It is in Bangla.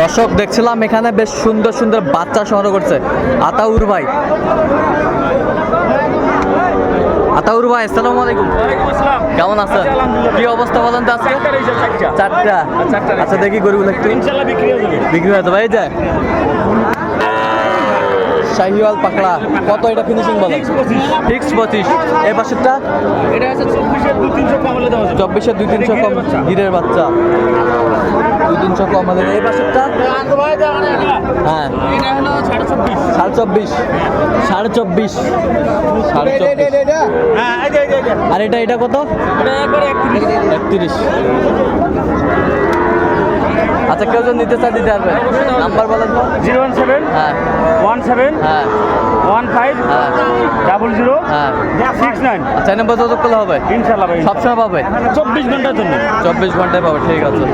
দর্শক দেখছিলাম এখানে বেশ সুন্দর সুন্দর বাচ্চা সংগ্রহ করছে। আতাউর ভাই। আতাউর ভাই আসসালামু আলাইকুম। কেমন আছেন? কি অবস্থা বলেন তো আজকে? চারটা। আচ্ছা দেখি গরুগুলো একটু। বিক্রি হয়ে যাবে। এই যে। শাহিওয়াল পাকড়া। কত এটা ফিনিশিং বলে ফিক্স পঁচিশ। এই পাশেরটা? চব্বিশের দুই তিনশো কম গিরের বাচ্চা। দুই তিনশো কম হলে এই পাশেরটা? হ্যাঁ। সাড়ে চব্বিশ। সাড়ে চব্বিশ। সাড়ে চব্বিশ। আর এটা এটা কত? একত্রিশ। আচ্ছা কেউ যদি নিতে চায় দিতে পারবে। নাম্বার বলেন জিরো ওয়ান সেভেন হ্যাঁ। ওয়ান সেভেন হ্যাঁ। ওয়ান ফাইভ হ্যাঁ। Double zero? হ্যাঁ। সিক্স নাইন আচ্ছা এই যোগাযোগ করলে হবে ইনশাল্লাহ সবসময় পাবে। চব্বিশ ঘণ্টার জন্য। চব্বিশ ঘন্টায় পাবে ঠিক আছে।